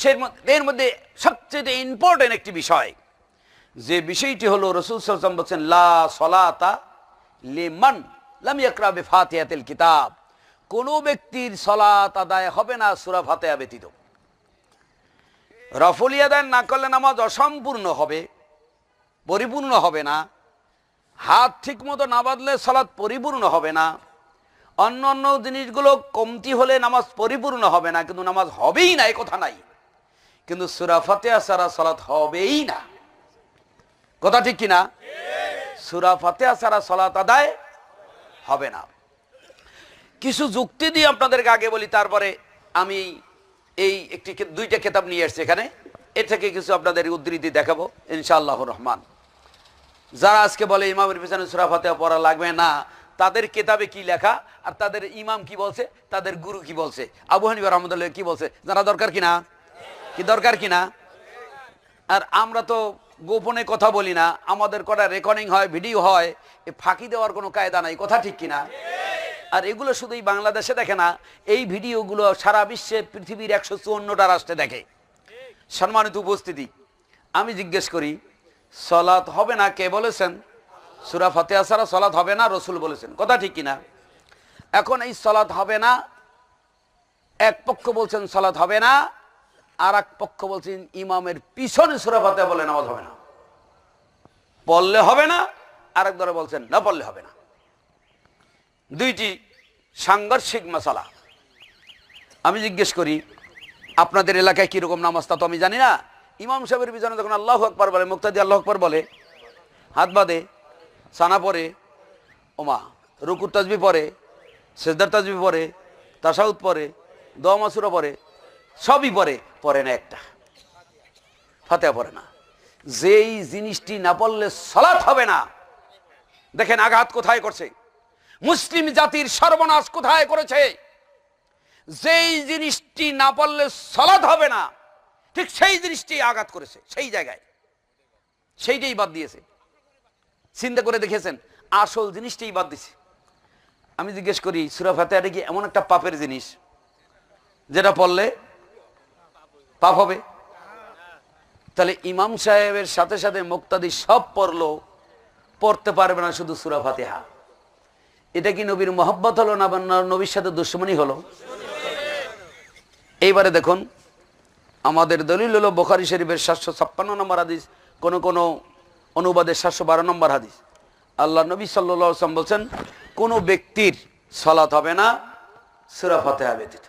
সে এর মধ্যে সবচেয়ে ইম্পর্টেন্ট একটি বিষয়। যে বিষয়টি হলো রসুল সাল্লাম বলছেন, লা সলাতা লিমান লাম ইয়াকরা বিফাতিহাতিল কিতাব। কোন ব্যক্তির সলাত আদায় হবে না সূরা ফাতিহা ব্যতীত। রফলি আদায় না করলে নামাজ অসম্পূর্ণ হবে, পরিপূর্ণ হবে না। হাত ঠিক মতো না বাঁধলে সলাৎ পরিপূর্ণ হবে না। অন্য অন্য জিনিসগুলো কমতি হলে নামাজ পরিপূর্ণ হবে না, কিন্তু নামাজ হবেই না, এ কথা নাই। কিন্তু সুরা ফাতেহা সারা সলাৎ হবেই না। কথা ঠিক কিনা? সুরা ফাতেহা সারা সলাৎ আদায় হবে না। কিছু যুক্তি দিয়ে আপনাদেরকে আগে বলি, তারপরে আমি এই একটি দুইটা কেতাব নিয়ে এসেছি এখানে। এ থেকে কিছু আপনাদের উদ্ধৃতি দেখাবো, ইনশাআল্লাহ রহমান। যারা আজকে বলে ইমামের পিছনে সুরা ফাতেহা পড়া লাগবে না, তাদের কেতাবে কি লেখা আর তাদের ইমাম কি বলছে, তাদের গুরু কি বলছে, আবু হানিফা রহমতুল্লাহ কি বলছে, জানা দরকার কিনা? কি দরকার কিনা আর আমরা তো গোপনে কথা বলি না, আমাদের কটা রেকর্ডিং হয় ভিডিও হয়, এ ফাঁকি দেওয়ার কোনো কায়দা নাই, কথা ঠিক কিনা? আর এগুলো শুধুই বাংলাদেশে দেখে না, এই ভিডিওগুলো সারা বিশ্বে পৃথিবীর একশো চুয়ান্নটা রাষ্ট্রে দেখে। সম্মানিত উপস্থিতি, আমি জিজ্ঞেস করি, সলাৎ হবে না কে বলেছেন? সুরা ফতেহা ছাড়া সলাৎ হবে না, রসুল বলেছেন, কথা ঠিক কিনা? এখন এই সলাৎ হবে না, এক পক্ষ বলছেন সলাৎ হবে না আর এক পক্ষ বলছেন, ইমামের পিছনে সুরা ফতেহা বলে নামাজ হবে না। পড়লে হবে না, আরেক দলে বলছেন, না পড়লে হবে না। দুইটি সাংঘর্ষিক মশালা। আমি জিজ্ঞেস করি, আপনাদের এলাকায় কীরকম নামাজ তা তো আমি জানি না। ইমাম সাহেবের পিছনে যখন আল্লাহ আকবর বলে, মুক্তাদি আল্লাহ আকবর বলে, হাত বাঁধে সানা পরে, ওমা, রুকুর তাজবি পরে, সেজদার তাজবি পরে, তাসাউদ পরে, দোয়া মাসুরা পরে সবই পরে পরে না একটা। ফাতেহা পড়ে না। যেই জিনিসটি না পড়লে সলাৎ হবে না। দেখেন আঘাত কোথায় করছে? মুসলিম জাতির সর্বনাশ কোথায় করেছে? যেই জিনিসটি না পড়লে সলাৎ হবে না, ঠিক সেই জিনিসটি আঘাত করেছে, সেই জায়গায়। সেইটাই বাদ দিয়েছে। চিন্তা করে দেখেছেন, আসল জিনিসটাই বাদ দিছে। আমি জিজ্ঞেস করি, সুরা ফাতেহাটা কি এমন একটা পাপের জিনিস, যেটা পড়লে পাপ হবে। তাহলে ইমাম সাহেবের সাথে সাথে মুক্তাদি সব পড়ল, পড়তে পারবে না শুধু সুরা ফাতেহা। এটা কি নবীর মহব্বত হলো না নবীর সাথে দুশ্মনী হলো? এইবারে দেখুন, আমাদের দলিল হলো বোখারি শরীফের সাতশো ছাপ্পান্ন নম্বর হাদিস, কোন কোন অনুবাদে সাতশো বারো নম্বর হাদিস। আল্লাহ নবী সাল্লাম বলছেন, কোন ব্যক্তির সলাৎ হবে না, সুরা ফাতেহা ব্যতীত।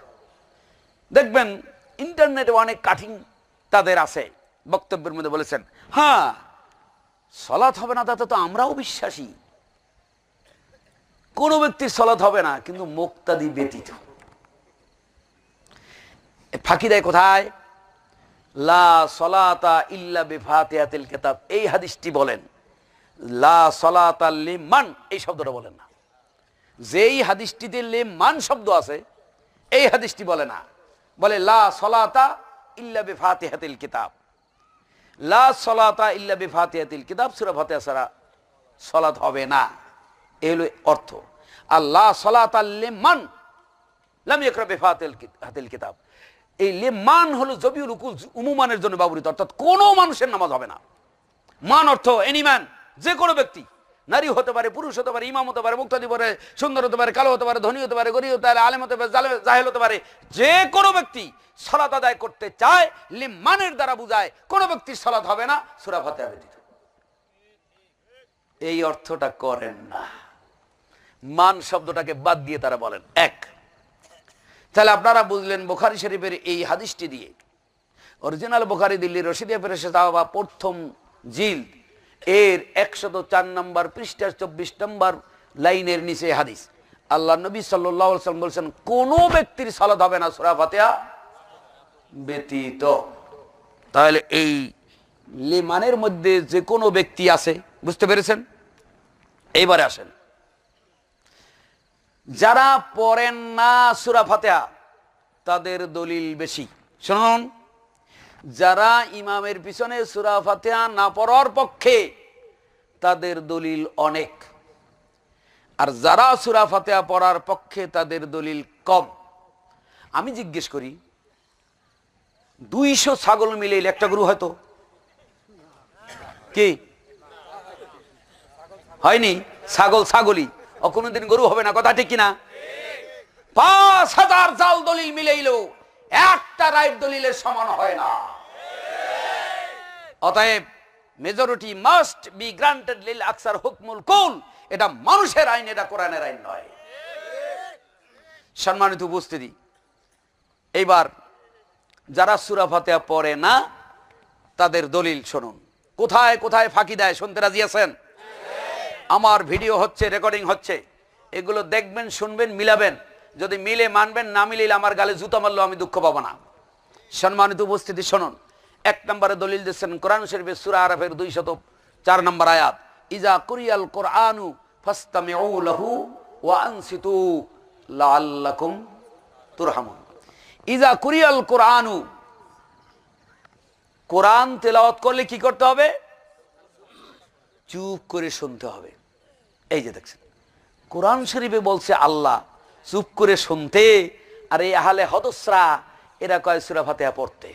দেখবেন ইন্টারনেটে অনেক কাঠিং তাদের আছে। বক্তব্যের মধ্যে বলেছেন হ্যাঁ সলাৎ হবে না তাতে তো আমরাও বিশ্বাসী। কোন ব্যক্তির সলাৎ হবে না, কিন্তু মুক্তাদি ব্যতীত। ফাঁকি দেয় কোথায়? লা সলাতা ইল্লা বিফাতিহাতিল কিতাব। এই হাদিসটি বলেন, লা সলাতা লিমান, এই শব্দটা বলেন না। যেই হাদিসটিতে লিমান শব্দ আছে, এই হাদিসটি বলে না। বলে, লা সলাতা ইল্লা বিফাতিহাতিল কিতাব। লা সলাতা ইল্লা বিফাতিহাতিল কিতাব, সূরা ফাতিহা ছাড়া সলাত হবে না। এই হলো অর্থ। আল্লাহ সলাত লিমান লাম বিফাতিল হাতিল কিতাব। এই লেমান হলো জবিউল উকুল, উমুমানের জন্য ব্যবহৃত। অর্থাৎ কোনো মানুষের নামাজ হবে না। মান অর্থ এনি ম্যান যে কোনো ব্যক্তি। নারী হতে পারে পুরুষ হতে পারে ইমাম হতে পারে মুক্তাদি হতে পারে সুন্দর হতে পারে কালো হতে পারে ধনী হতে পারে গরিব হতে পারে আলেম হতে পারে জাহেল হতে পারে যে কোনো ব্যক্তি সলাত আদায় করতে চায় লিমানের দ্বারা বুঝায় কোনো ব্যক্তির সলাত হবে না সুরা ফাতেহা ব্যতীত এই অর্থটা করেন না মান শব্দটাকে বাদ দিয়ে তারা বলেন এক তাহলে আপনারা বুঝলেন বোখারি শরীফের এই হাদিসটি দিয়ে অরিজিনাল বোখারি দিল্লি রশিদিয়া ফেরেসে বা প্রথম জিল এর একশত চার নম্বর পৃষ্ঠার চব্বিশ নম্বর লাইনের নিচে হাদিস। আল্লাহ নবী সাল্লাম বলছেন, কোন ব্যক্তির সালাদ হবে না সুরা ফাতেহা ব্যতীত। তাহলে এই লিমানের মধ্যে যে কোনো ব্যক্তি আছে, বুঝতে পেরেছেন? এইবারে আসেন। যারা পড়েন না সুরা ফাতেহা, তাদের দলিল বেশি। শুনুন। যারা ইমামের পিছনে সুরা ফাতেহা না পড়ার পক্ষে, তাদের দলিল অনেক। আর যারা সুরা ফাতেহা পড়ার পক্ষে, তাদের দলিল কম। আমি জিজ্ঞেস করি, দুইশো ছাগল মিলে একটা গরু হয়তো? কি? হয়নি? ছাগল ছাগলই কোনোদিন গরু হবে না, কথা ঠিক কিনা? পাঁচ হাজার জাল দলিল মিলেইল একটা রাইট দলিলের সমান হয় না। অতএব মেজরিটি মাস্ট বি গ্রান্টেড লিল আকসার হুকমুল কুল এটা মানুষের আইন, এটা কোরআনের আইন নয়। সম্মানিত উপস্থিতি, এইবার যারা সুরা ফাতেহা পড়ে না, তাদের দলিল শুনুন। কোথায় কোথায় ফাঁকি দেয়? শুনতে রাজি আছেন? আমার ভিডিও হচ্ছে, রেকর্ডিং হচ্ছে। এগুলো দেখবেন, শুনবেন, মিলাবেন। যদি মিলে মানবেন, না মিলিলে আমার গালে জুতা মারলেও আমি দুঃখ পাবো না। সম্মানিত উপস্থিতি, শুনুন। এক নম্বরে দলিল দিচ্ছেন, কোরআন শরীফের সুরা আরফের দুই শত চার নম্বর আয়াত, ইজা কুরিয়াল কোরআনু ফাস্তামিউ লাহু ওয়া আনসিতু লাআল্লাকুম তুরহামুন। ইজা কুরিয়াল কোরআনু কোরআন তেলাওয়াত করলে কি করতে হবে? চুপ করে শুনতে হবে। এই যে দেখছেন, কোরআন শরীফে বলছে আল্লাহ চুপ করে শুনতে, আর এই আহালে হদসরা, এরা কয় সুরা ফাতেহা পড়তে?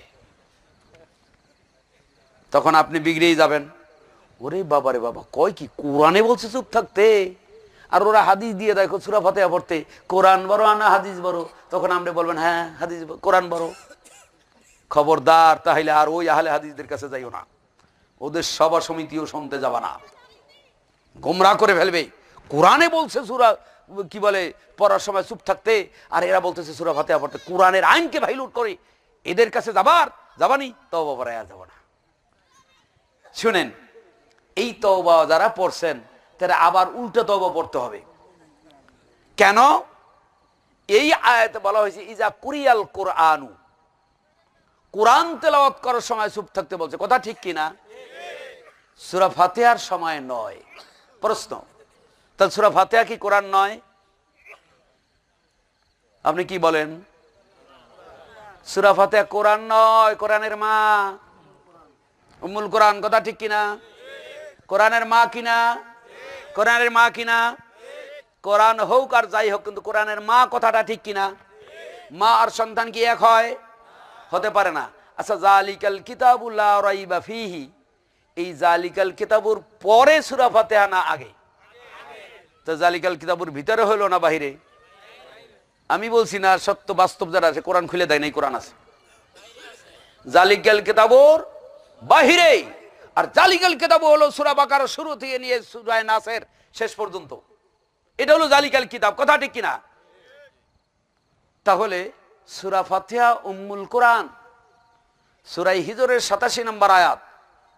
তখন আপনি বিগড়েই যাবেন। ওরে বাবারে বাবা, কয় কি কোরআনে বলছে চুপ থাকতে? আর ওরা হাদিস দিয়ে দেখো সুরা ফাতেহা পড়তে, কোরআন বড় আনা হাদিস বড়। তখন আমরা বলবেন হ্যাঁ হাদিস কোরআন বড়। খবরদার, তাহলে আর ওই আহলে হাদিসদের কাছে যাইও না। ওদের সভা সমিতিও শুনতে যাবা না। গোমরা করে ফেলবে। কোরআনে বলছে সুরা কি বলে, পড়ার সময় চুপ থাকতে, আর এরা বলতেছে সুরা ফাতেহা পড়তে, কোরআনের আইনকে ভাইলুট করে। এদের কাছে যাবার, যাবানি তবা পড়ায় যাব না। শুনেন, এই তওবা যারা পড়ছেন, তারা আবার উল্টো তওবা পড়তে হবে। কেন? এই আয়াতে বলা হয়েছে, ইজা কুরিয়াল কোরআনু। কোরআন তেলাওয়াত করার সময় চুপ থাকতে বলছে। কথা ঠিক কিনা? সুরা ফাতেহার সময় নয়। প্রশ্ন তাহলে সুরা ফাতেহা কি কোরআন নয়? আপনি কি বলেন? সুরা ফাতেহা কোরআন নয়, কোরআনের মা। উম্মুল কোরআন, কথা ঠিক কিনা? কোরআনের মা কিনা? কোরআনের মা কিনা? কোরআন হোক আর যাই হোক, কিন্তু কোরআনের মা কথাটা ঠিক কিনা? মা আর সন্তান কি এক হয়? হতে পারে না। আচ্ছা জালিকাল কিতাবুল্লাহ রাইবা ফিহি। এই জালিকাল কিতাবুর পরে সুরা ফাতেহা না আগে? তো জালিকাল কিতাবুর ভিতরে হইল না বাহিরে? আমি বলছি না, সত্য বাস্তব যারা আছে, কোরআন খুলে দেয় নাই, কোরআন আছে। জালিকাল কিতাবুর বাহিরে। আর জালিকাল কিতাবু হলো সুরা বাকার শুরু থেকে নিয়ে সুরায় নাসের শেষ পর্যন্ত। এটা হলো জালিকাল কিতাব, কথা ঠিক কিনা? তাহলে সুরা ফাতিহা, উম্মুল কোরআন, সুরাই হিজরের সাতাশি নম্বর আয়াত।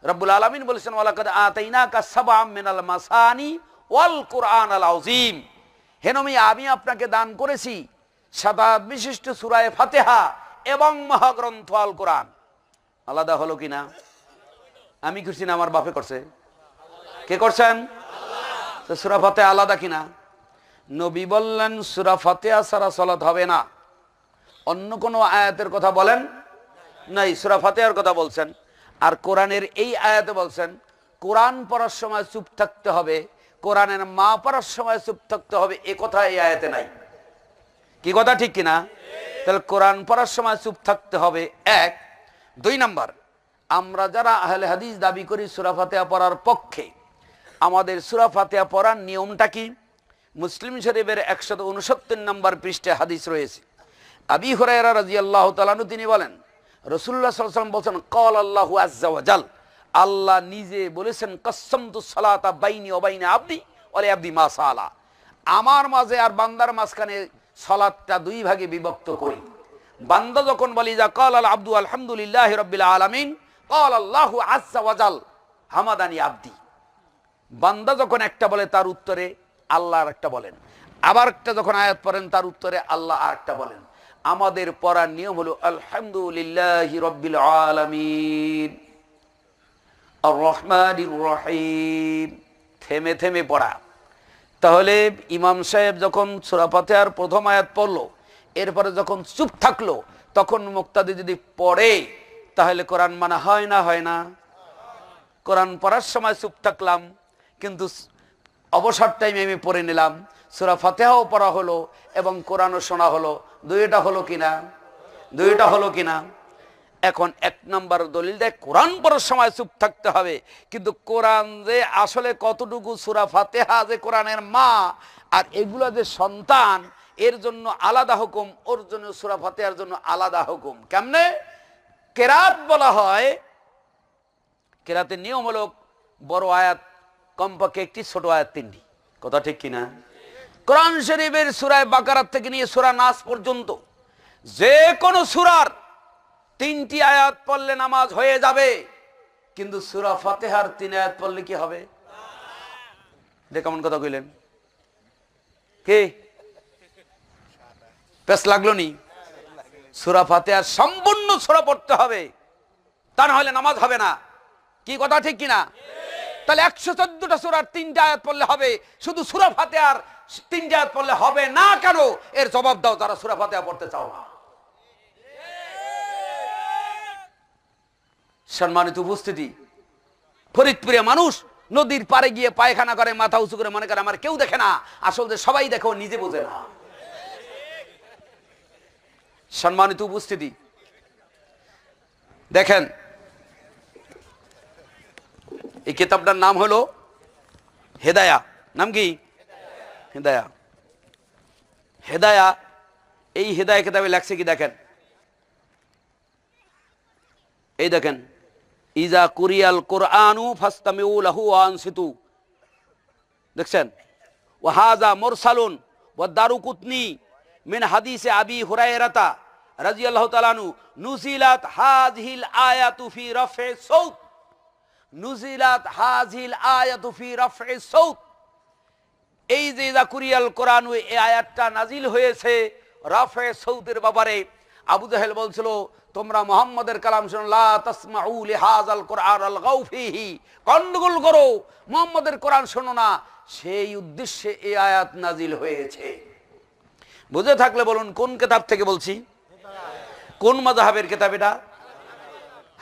রব্বুল আলমিন বলেছেন, ওয়ালাকাদ আতাইনা কা সাবাম মিনাল মাসানি ওয়াল কোরআন আল আউজিম হেনমি আমি আপনাকে দান করেছি সাদা বিশিষ্ট সুরায় ফাতেহা এবং মহাগ্রন্থ আল কোরআন। আলাদা হলো কিনা আমি করছি না, আমার বাপে করছে। কে করছেন? সুরা ফাতেহা আলাদা কিনা নবী বললেন, সুরা ফাতেহা সারা সলাত হবে না। অন্য কোনো আয়াতের কথা বলেন? নাই, সুরা ফাতেহার কথা বলছেন। আর কোরআনের এই আয়াতে বলছেন, কোরআন পড়ার সময় চুপ থাকতে হবে। কোরআনের মা পড়ার সময় চুপ থাকতে হবে, এ কথা এই আয়াতে নাই। কি কথা ঠিক কিনা? তাহলে কোরআন পড়ার সময় চুপ থাকতে হবে। এক, দুই নাম্বার, আমরা যারা আহলে হাদিস দাবি করি সুরা ফাতেহা পড়ার পক্ষে, আমাদের সুরা ফাতেহা পড়ার নিয়মটা কি? মুসলিম শরীফের একশত উনসত্তর নম্বর পৃষ্ঠে হাদিস রয়েছে। আবি হরাইরা রাজি আল্লাহ তালানু তিনি বলেন রসুল্লাহ বলছেন কল আল্লাহ আজাল আল্লাহ নিজে বলেছেন কসমতু সালাতা বাইনি অবাইনি আব্দি অলে আব্দি মা সালা। আমার মাঝে আর বান্দার মাঝখানে সলাদটা দুই ভাগে বিভক্ত করি। বান্দা যখন বলি যা কল আল আব্দু আলহামদুলিল্লাহ রবিল আলমিন কল আল্লাহ আজাল হামাদানি আব্দি। বান্দা যখন একটা বলে, তার উত্তরে আল্লাহ আর একটা বলেন। আবার একটা যখন আয়াত পড়েন, তার উত্তরে আল্লাহ আর একটা বলেন। আমাদের পড়ার নিয়ম হলো, আলহামদুলিল্লাহ রব্বিল আলামিন। আর রহিম থেমে থেমে পড়া। তাহলে ইমাম সাহেব যখন সূরা ফাতিহার প্রথম আয়াত পড়ল, এরপরে যখন চুপ থাকল, তখন মুক্তাদি যদি পড়ে, তাহলে কোরআন মানা হয় না হয় না। কোরআন পড়ার সময় চুপ থাকলাম, কিন্তু অবসর টাইমে আমি পড়ে নিলাম। সুরা ফাতেহাও পড়া হলো এবং কোরআনও শোনা হলো। দুইটা হলো কিনা? দুইটা হলো কিনা? এখন এক নম্বর দলিল দেয়, কোরআন পড়ার সময় চুপ থাকতে হবে। কিন্তু কোরআন যে আসলে কতটুকু সুরা ফাতেহা যে কোরআনের মা আর এগুলো যে সন্তান, এর জন্য আলাদা হুকুম, ওর জন্য সুরা ফাতেহার জন্য আলাদা হুকুম। কেমনে? কেরাত বলা হয়, কেরাতের নিয়ম হলো বড় আয়াত, কমপক্ষে একটি ছোট আয়াত তিনটি। কথা ঠিক কিনা? কোরআন শরীফের সুরায় বাকারাত থেকে নিয়ে সুরা নাস পর্যন্ত, যে কোনো সুরার তিনটি আয়াত পড়লে নামাজ হয়ে যাবে, কিন্তু সুরা ফাতেহার তিন আয়াত পড়লে কি হবে? কেমন কথা কইলেন? কে? পেস লাগল নি? সুরা ফাতেহার সম্পূর্ণ সুরা পড়তে হবে, তা না হলে নামাজ হবে না। কি কথা ঠিক কিনা? তাহলে একশো চোদ্দটা সুরার তিনটা আয়াত পড়লে হবে, শুধু সুরা ফাতেহার তিনটা আয়াত পড়লে হবে না কেন? এর জবাব দাও তারা সুরা ফাতেহা পড়তে চাও না। সম্মানিত উপস্থিতি। ফরিদপুরে মানুষ নদীর পারে গিয়ে পায়খানা করে, মাথা উঁচু করে, মনে করে, আমার কেউ দেখে না। আসলে সবাই দেখো নিজে বোঝে না। সম্মানিত উপস্থিতি। দেখেন, এই কিতাবটার নাম হলো হেদায়া। নাম কি? হেদায়া। হেদায়া, এই হেদায়া কিতাবে লেখছে কি দেখেন? এই দেখেন ইজা কুরিয়াল কোরআনু ফাস্তামিউ লাহু আনসিতু। দেখছেন? ও হাজা মোরসালুন ও দারুকুতনি মিন হাদিসে আবি হুরায়রাতা রাজিয়াল্লাহু তাআলানু নুজিলাত হাযহিল আয়াতু ফি রাফে সাউত নুজিলাত হাযহিল আয়াতু ফি রাফে সাউত এই যে ইজা কুরিয়াল কোরআন, এই আয়াতটা নাজিল হয়েছে রাফে সৌদের ব্যাপারে। আবু জাহেল বলছিল, তোমরা মোহাম্মদের কালাম শুনো, লা তাসমাউ লিহাজাল কোরআন আল গাউফিহি গন্ডগোল করো, মোহাম্মদের কোরআন শোনো না। সেই উদ্দেশ্যে এই আয়াত নাজিল হয়েছে। বুঝে থাকলে বলুন, কোন কিতাব থেকে বলছি? কোন মাযহাবের কিতাব এটা?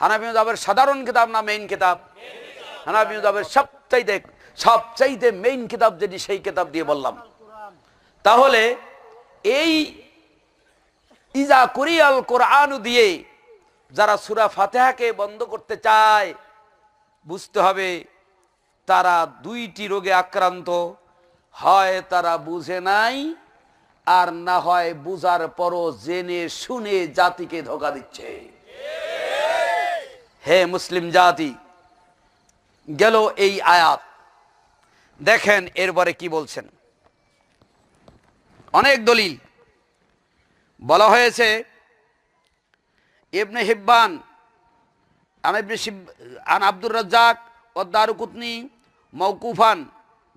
হানাফি মাযহাবের সাধারণ কিতাব না মেইন কিতাব? হানাফি মাযহাবের সবচাইতে সবচাইতে মেইন কিতাব যেটি, সেই কিতাব দিয়ে বললাম। তাহলে এই ইজা কুরিয়াল কোরআন দিয়ে যারা সুরা ফাতেহাকে বন্ধ করতে চায়, বুঝতে হবে তারা দুইটি রোগে আক্রান্ত। হয় তারা বুঝে নাই, আর না হয় বুঝার পরও জেনে শুনে জাতিকে ধোকা দিচ্ছে। হে মুসলিম জাতি, গেল এই আয়াত। দেখেন এরপরে কি বলছেন। অনেক দলিল। বলা হয়েছে, ইবনে হিব্বান, আন ইবনে আন আব্দুর রাজ্জাক ও দারুকুতনি মৌকুফান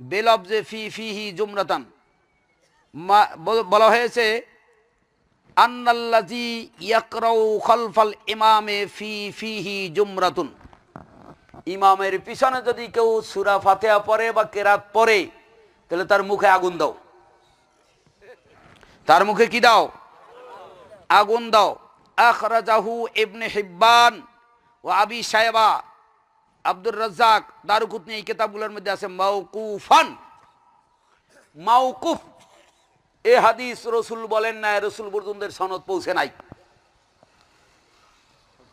বেলবজে ফি ফিহি জুমরাতান। বল- বলা হয়েছে আন্নাল্লাজি ইয়াকরাউ খলফাল ইমামে ফি ফিহি জুমরাতুন। ইমামের পিছনে যদি কেউ সুরা ফাতেহা পড়ে বা কেরাত পড়ে, তাহলে তার মুখে আগুন দাও। তার মুখে কি দাও? আগুন দাও। আখরাজাহু ইবনে হিব্বান ও আবি সাহেবা আব্দুর রাজ্জাক দারুকুতনি এই কিতাবগুলোর মধ্যে আছে মাউকুফান মাউকুফ এ হাদিস রসুল বলেন না রসুল বর্জনদের সনদ পৌঁছে নাই।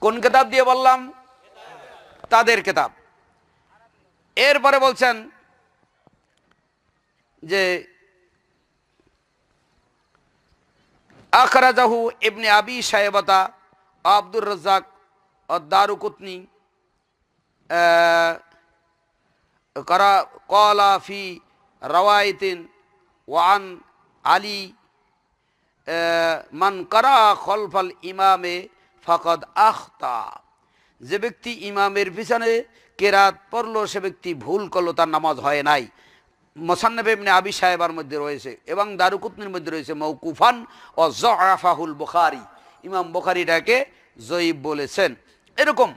কোন কিতাব দিয়ে বললাম? তাদের কেতাব। এরপরে বলছেন যে আখরাজাহু ইবনে আবি সাহেবতা আব্দুর রাজ্জাক দারুকুতনি করা কলা ফি রওয়ায়তিন ওয়ান আলী মান করা খলফাল ইমামে ফকদ আখতা। যে ব্যক্তি ইমামের পিছনে কেরাত পড়ল, সে ব্যক্তি ভুল করল, তার নামাজ হয় নাই। মোসান্নব আবি সাহেবার মধ্যে রয়েছে এবং দারুকুতনির মধ্যে রয়েছে মৌকুফান ও জরাফাহুল বুখারি। ইমাম বুখারিটাকে জয়ীব বলেছেন। এরকম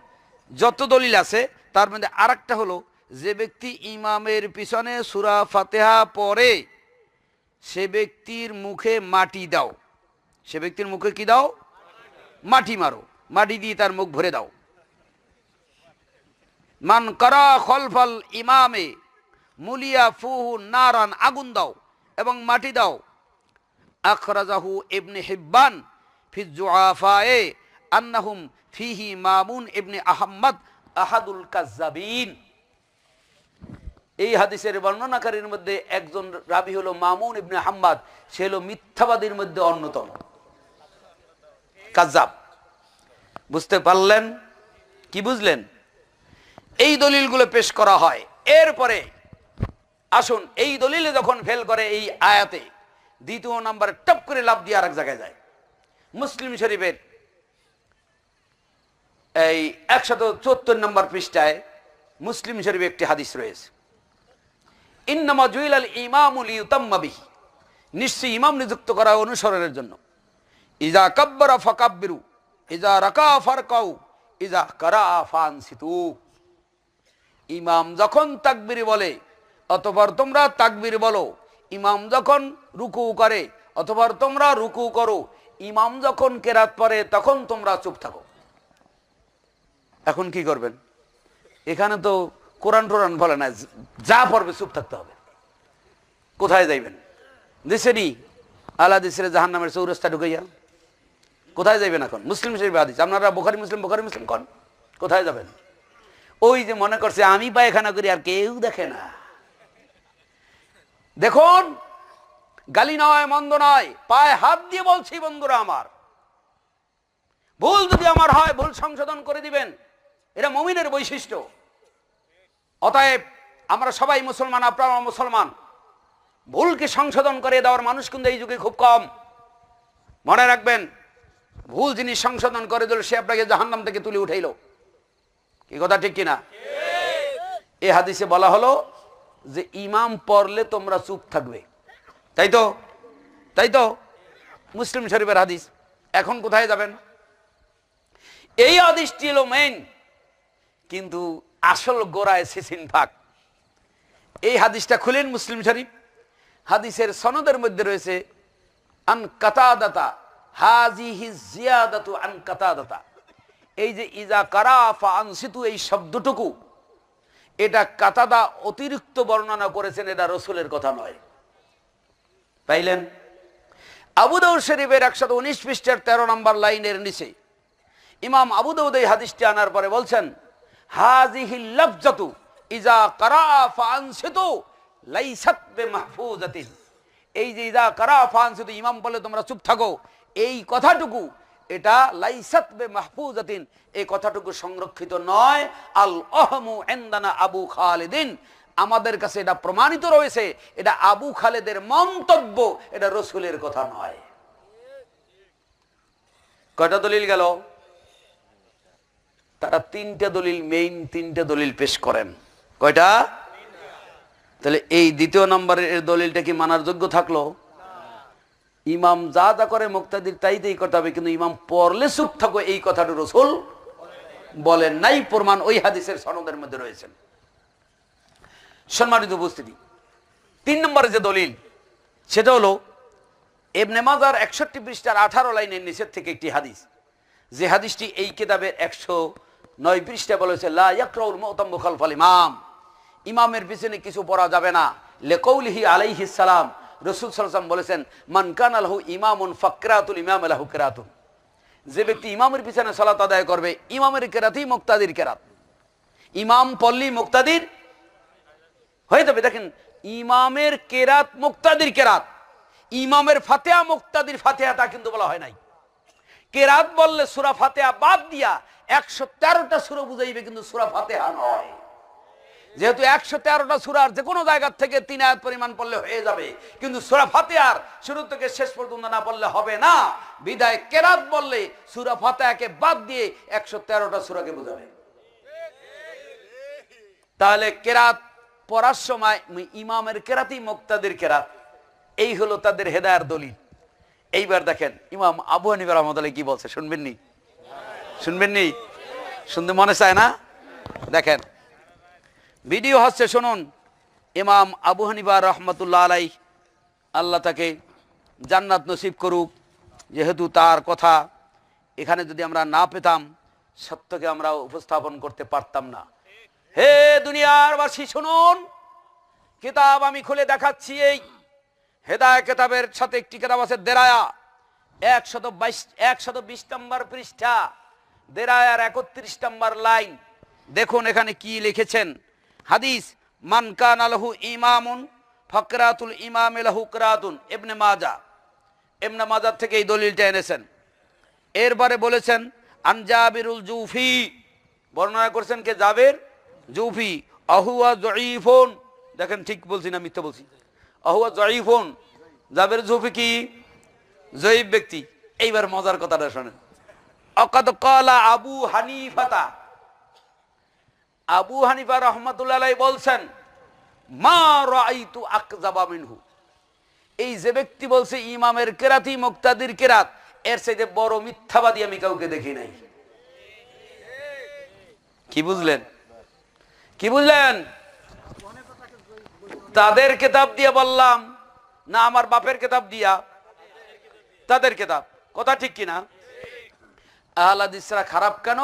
যত দলিল আছে, তার মধ্যে আরেকটা হলো যে ব্যক্তি ইমামের পিছনে সুরা ফাতেহা পড়ে, সে ব্যক্তির মুখে মাটি দাও। সে ব্যক্তির মুখে কি দাও? মাটি মারো। মাটি দিয়ে তার মুখ ভরে দাও। মান করা খলফল ইমামে মুলিয়া ফুহু নারান আগুন দাও এবং মাটি দাও। আখরাজাহু ইবনে হিব্বান ফি জুআফায়ে আন্নাহুম ফিহি মামুন ইবনে আহম্মদ আহাদুল কাজ্জাবিন। এই হাদিসের বর্ণনাকারীর মধ্যে একজন রাবি হলো মামুন ইবনে হাম্মাদ সে হলো মিথ্যাবাদীর মধ্যে অন্যতম। কাজাব বুঝতে পারলেন? কি বুঝলেন? এই দলিলগুলো পেশ করা হয়। এরপরে আসুন, এই দলিলে যখন ফেল করে এই আয়াতে, দ্বিতীয় নাম্বার টপ করে লাভ দিয়ে আরেক জায়গায় যায়। মুসলিম শরীফের এই একশত চুয়াত্তর নম্বর পৃষ্ঠায় মুসলিম শরীফে একটি হাদিস রয়েছে। ইন্নামা জুইল আল ইমামুল ইউতাম্মাবিহি নিশ্চয়ই ইমাম নিযুক্ত করা অনুসরণের জন্য। ইজা কাব্বারা ফাকাব্বিরু, ইজা রাকা ফারকাউ, ইজা কারা ফানসিতু। ইমাম যখন তাকবির বলে অতপর তোমরা তাকবির বলো। ইমাম যখন রুকু করে অতপর তোমরা রুকু করো। ইমাম যখন কেরাত পরে তখন তোমরা চুপ থাকো। এখন কি করবেন? এখানে তো কোরআন টোরান বলে না, যা পড়বে চুপ থাকতে হবে। কোথায় যাইবেন? দিছেনি আল্লাহ দিসের জাহান নামের চৌরাস্তা ঢুকাইয়া কোথায় যাবেন এখন? মুসলিম শরীফ হাদিস। আপনারা বোখারি, মুসলিম বোখারি, মুসলিম কন? কোথায় যাবেন? ওই যে মনে করছে, আমি পায়খানা করি আর কেউ দেখে না। দেখুন, গালি নয়, মন্দ নয়, পায়ে হাত দিয়ে বলছি বন্ধুরা আমার। ভুল যদি আমার হয়, ভুল সংশোধন করে দিবেন। এটা মমিনের বৈশিষ্ট্য। অতএব আমরা সবাই মুসলমান আপনারা মুসলমান। ভুলকে সংশোধন করে দেওয়ার মানুষ কিন্তু এই যুগে খুব কম। মনে রাখবেন, ভুল জিনিস সংশোধন করে দিল, সে আপনাকে জাহান্নাম থেকে তুলে উঠাইল। কি কথা, ঠিক কিনা? এ হাদিসে বলা হলো যে ইমাম পড়লে তোমরা চুপ থাকবে। তাই তো? তাই তো? মুসলিম শরীফের হাদিস। এখন কোথায় যাবেন? এই হাদিসটি হলো মেন কিন্তু আসল গোড়ায় সিসিন ফাঁক। এই হাদিসটা খুলেন মুসলিম শরীফ। হাদিসের সনদের মধ্যে রয়েছে, আন কাতাদাতা, হাজিহি জিয়াদাতু আন কাতাদাতা। এই যে, ইজা কারাফা আনসিতু এই শব্দটুকু এটা কাতাদা অতিরিক্ত বর্ণনা করেছেন, এটা রসুলের কথা নয়। পাইলেন? আবুদাউদ শরীফের একশত উনিশ পৃষ্ঠের তেরো নম্বর লাইনের নিচে। ইমাম আবুদাউদ এই হাদিসটি আনার পরে বলছেন ইজা এই যে ইজা কারাফা আনসিতু ইমাম বলে তোমরা চুপ থাকো। এই কথাটুকু এটা লাইসাত বে মাহফুজাতিন এই কথাটুকু সংরক্ষিত নয়। আল অহমু এন্দানা আবু খালিদিন, আমাদের কাছে এটা প্রমাণিত রয়েছে, এটা আবু খালেদের মন্তব্য, এটা রসুলের কথা নয়। কয়টা দলিল গেল? তারা তিনটা দলিল মেইন তিনটা দলিল পেশ করেন। কয়টা? তাহলে এই দ্বিতীয় নম্বরের দলিলটা কি মানার যোগ্য থাকল? ইমাম যা যা করে মুক্তাদির তাই তাই করতে হবে, কিন্তু ইমাম পড়লে চুপ থাকো, এই কথাটা রসুল বলেন নাই, প্রমাণ ওই হাদিসের সনদের মধ্যে রয়েছেন সম্মানিত উপস্থিতি, তিন নম্বরে যে দলিল, সেটা হলো এবনে মাজার একষট্টি পৃষ্ঠার আঠারো লাইনের নিচের থেকে একটি হাদিস। যে হাদিসটি এই কিতাবের একশো নয় পৃষ্ঠা বলেছে, লা ইয়াকরাউল মুতাম খালফাল ইমাম। ইমামের পিছনে কিছু পড়া যাবে না। লেকৌলিহি আলাইহিস সালাম রসুল সাল্লাম বলেছেন, মান কান আলহু ইমামুন ফাকরাতুল ইমাম আলাহু কেরাতুন যে ব্যক্তি ইমামের পিছনে সালাত আদায় করবে, ইমামের কেরাতই মুক্তাদির কেরাত। ইমাম পল্লী মুক্তাদির হয়ে যাবে। দেখেন, ইমামের কেরাত মুক্তাদির কেরাত, ইমামের ফাতেহা মুক্তাদির ফাতেহা তা কিন্তু বলা হয় নাই। কেরাত বললে সুরা ফাতেহা বাদ দিয়া একশো তেরোটা সুরা বুঝাইবে কিন্তু সুরা ফাতেহা নয়। যেহেতু একশো তেরোটা সুরার যে কোনো জায়গার থেকে তিন আয়াত পরিমাণ পড়লে হয়ে যাবে। কিন্তু সুরা ফাতেহার শুরু থেকে শেষ পর্যন্ত না পড়লে হবে না। বিদায় কেরাত বললে সুরা ফাতেহাকে বাদ দিয়ে একশো তেরোটা সুরাকে বোঝাবে। তাহলে কেরাত পড়ার সময় ইমামের কেরাতই মুক্তাদের কেরাত, এই হলো তাদের হেদায়ার দলিল। এইবার দেখেন ইমাম আবু হানিবার রহমতুল্লাহ কি বলছে? শুনবেন নি? শুনবেন নি? শুনতে মনে চায় না? দেখেন ভিডিও হচ্ছে শুনুন, ইমাম আবু হানিবা রহমতুল্লাহ আলাই আল্লাহ তাকে জান্নাত নসিব করুক। যেহেতু তার কথা এখানে যদি আমরা না পেতাম, সত্যকে আমরা উপস্থাপন করতে পারতাম না। হে দুনিয়ার বাসী শুনুন, কিতাব আমি খুলে দেখাচ্ছি এই হেদায় কেতাবের সাথে একটি কেতাব আছে দেরায়া, একশত বাইশ, একশত বিশ নম্বর পৃষ্ঠা দেড়ায়ার একত্রিশ নম্বর লাইন। দেখুন এখানে কি লিখেছেন। হাদিস মানকান আলহু ইমামুন, ফকরাতুল ইমাম লাহু করাতুন ইবনে মাজা। ইবনে মাজার থেকে এই দলিলটা এনেছেন। এরপরে বলেছেন আনজাবিরুল জুফি বর্ণনা করছেন কে? জাবের জুফি। আহুয়া জয়ীফোন দেখেন ঠিক বলছি না মিথ্যা বলছি। আহুয়া জয়ীফোন জাবের জুফি কি? জয়ীব ব্যক্তি। এইবার মজার কথাটা শোনেন। অকত কলা আবু হানিফাতা আবু হানিফা রহমতুল্লাহ বলছেন, মা এই যে ব্যক্তি বলছে, ইমামের কেরাতি মুক্তাদির কেরাত, এর সাথে বড় মিথ্যাবাদী আমি কাউকে দেখি নাই। কি বুঝলেন? কি বুঝলেন? তাদের কেতাব দিয়ে বললাম, না, আমার বাপের কেতাব দিয়া। তাদের কেতাব, কথা ঠিক কিনা? আহলাদিসরা খারাপ কেন?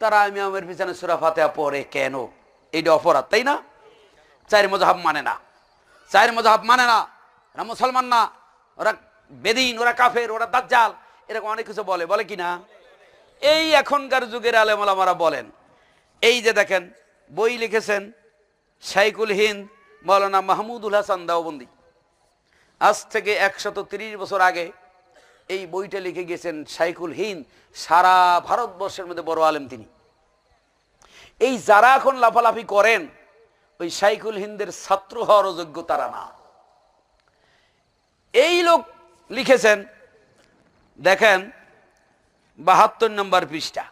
তারা আমি আমার পিছনে সুরা ফাতেহা পড়ে কেন? এইটা অপরাধ, তাই না? চার মজাহাব মানে না। চার মজাহাব মানে না। ওরা মুসলমান না, ওরা বেদিন, ওরা কাফের, ওরা দাজ্জাল, এরকম অনেক কিছু বলে। বলে কি না এই এখনকার যুগের আলেমারা বলেন, এই যে দেখেন, বই লিখেছেন শাইকুল হিন্দ মৌলানা মাহমুদুল হাসান দাওবন্দি। আজ থেকে একশত বছর আগে এই বইটা লিখে গেছেন শাইকুল হিন্দ, সারা ভারতবর্ষের মধ্যে বড় আলেম তিনি। এই যারা এখন লাফালাফি করেন, ওই শাইকুল হিন্দের ছাত্র হওয়ার যোগ্য তারা না। এই লোক লিখেছেন, দেখেন, বাহাত্তর নম্বর পৃষ্ঠা।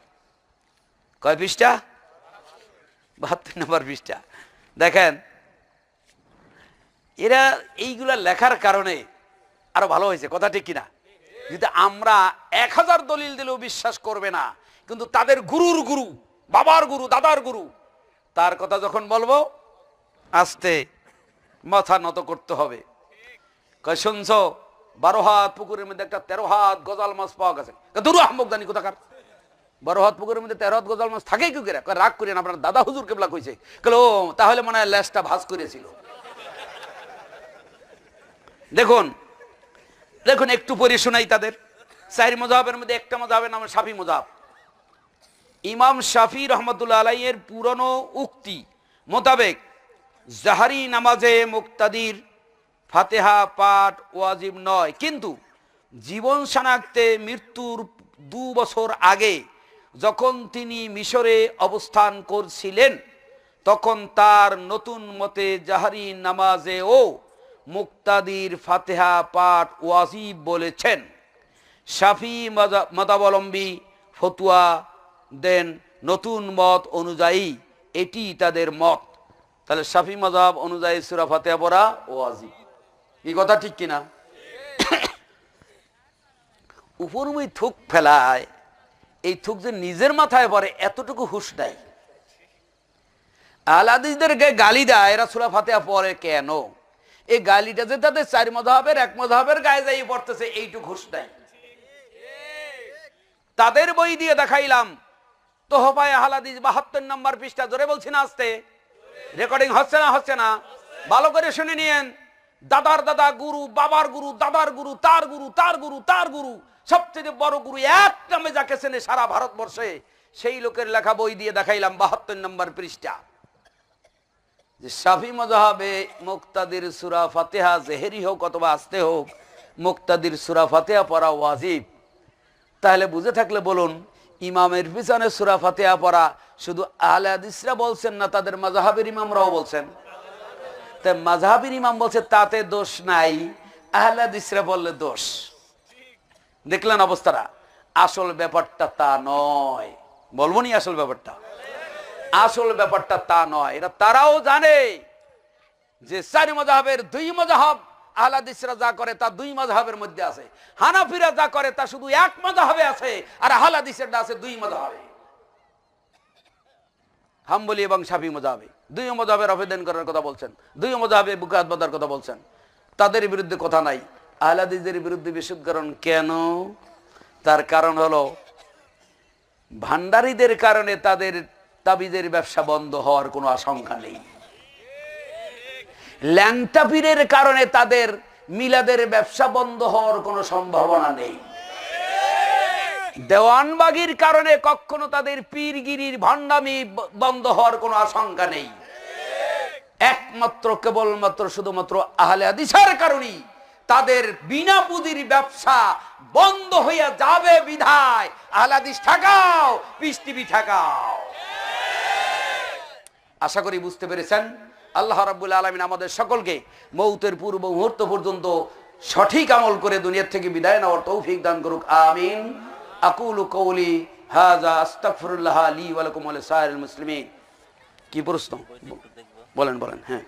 কয় পৃষ্ঠা? বাহাত্তর নম্বর পৃষ্ঠা। দেখেন, এরা এইগুলা লেখার কারণে আরও ভালো হয়েছে। কথা ঠিক কিনা? যদি আমরা এক হাজার দলিল দিলেও বিশ্বাস করবে না, কিন্তু তাদের গুরুর গুরু, বাবার গুরু, দাদার গুরু, তার কথা যখন বলব, আস্তে মাথা নত করতে হবে। শুনছ, বারো হাত পুকুরের মধ্যে একটা তেরো হাত গজাল মাছ পাওয়া গেছে। দুরু, আহমক জানি কোথাকার? বারো হাত পুকুরের মধ্যে তেরো হাত গজাল মাছ থাকে কি করে? রাগ করেন আপনার দাদা হুজুর কেবলা কইছে। কেলো তাহলে মনে হয় ল্যাসটা ভাস করেছিল। দেখুন দেখুন, একটু পরে শোনাই তাদের। চার মজাহের মধ্যে একটা মজাহের নাম সাফি মজাহ। ইমাম শাফি রহমতুল্লা আলাইয়ের পুরনো উক্তি মোতাবেক জাহারি নামাজে মুক্তাদির ফাতেহা পাঠ ওয়াজিব নয়। কিন্তু জীবন শনাক্তে মৃত্যুর দু বছর আগে যখন তিনি মিশরে অবস্থান করছিলেন, তখন তার নতুন মতে জাহারি নামাজেও মুক্তাদির ফাতেহা পাঠ ওয়াজিব বলেছেন। মজা- মতাবলম্বী ফতুয়া দেন নতুন মত অনুযায়ী এটি তাদের মত। তাহলে শাফি মজাব অনুযায়ী সুরা ফাতেহা পড়া ওয়াজিব। এই কথা ঠিক কিনা? উপরমুই থুক ফেলায়, এই থুক যে নিজের মাথায় পড়ে এতটুকু হুশ নাই। আলাদিসদেরকে গালি দেয়, এরা সুরা ফাতেহা পড়ে কেন? এই গালিটা যে তাদের চার মধাবের এক মধাবের গায়ে যাই পড়তেছে এইটু ঘুষ নাই। তাদের বই দিয়ে দেখাইলাম, তোহফায় হালাদিস বাহাত্তর নম্বর পৃষ্ঠা, জোরে বলছি না আসতে। রেকর্ডিং হচ্ছে না হচ্ছে না। ভালো করে শুনে নিয়েন। দাদার দাদা গুরু, বাবার গুরু, দাদার গুরু, তার গুরু তার গুরু তার গুরু। সবচেয়ে বড় গুরু এক নামে যাকে চেনে সারা ভারতবর্ষে সেই লোকের লেখা বই দিয়ে দেখাইলাম বাহাত্তর নম্বর পৃষ্ঠা। যে শাফি মজাহাবে মুক্তাদির সুরা ফাতেহা জেহেরি হোক অথবা আসতে হোক, মুক্তাদির সুরা ফাতেহা পড়া ওয়াজিব। তাহলে বুঝে থাকলে বলুন, ইমামের পিছনে সুরা ফাতেহা পড়া শুধু আহলে হাদিসরা বলছেন না, তাদের মাজাহাবের ইমামরাও বলছেন? তাই মাঝহাবির ইমাম বলছে, তাতে দোষ নাই, আহলে হাদিসরা বললে দোষ। দেখলেন অবস্থাটা? আসল ব্যাপারটা তা নয়। বলব নি আসল ব্যাপারটা? আসল ব্যাপারটা তা নয়, এটা তারাও জানে যে চারি মজাহের দুই মজাহাব আহলাদিসরা যা করে তা দুই মজাহের মধ্যে আছে। হানাফিরা যা করে তা শুধু এক মজাহাবে আছে আর আহলাদিসের আছে দুই মজাহাবে। হাম্বলি এবং সাফি মজাহাবে, দুই মজাহের আবেদন করার কথা বলছেন, দুই মজাহাবে বুকাত বাদার কথা বলছেন। তাদের বিরুদ্ধে কথা নাই। আহলাদিসদের বিরুদ্ধে বিশুদ্ধকরণ কেন? তার কারণ হলো, ভান্ডারীদের কারণে তাদের তাবিজের ব্যবসা বন্ধ হওয়ার কোনো আশঙ্কা নেই। ল্যাংটা পীরের কারণে তাদের মিলাদের ব্যবসা বন্ধ হওয়ার কোনো সম্ভাবনা নেই। দেওয়ানবাগির কারণে কখনো তাদের পীরগিরির ভণ্ডামি বন্ধ হওয়ার কোনো আশঙ্কা নেই। একমাত্র, কেবলমাত্র, শুধুমাত্র আহলে আদিসার কারণেই তাদের বিনা পুঁজির ব্যবসা বন্ধ হইয়া যাবে বিধায়। আহলে হাদিস ঠাকাও, পিস টিভি ঠাকাও। আশা করি বুঝতে পেরেছেন। আল্লাহ রাবুল আলমিন আমাদের সকলকে মৌতের পূর্ব মুহূর্ত পর্যন্ত সঠিক আমল করে দুনিয়ার থেকে বিদায় নেওয়ার তৌফিক দান করুক। আমিন। আকুল কৌলি হাজা আস্তাফরুল্লাহ আলী ওয়া আল ওয়া লিসাইরিল মুসলিমিন। কি প্রশ্ন? বলেন বলেন হ্যাঁ।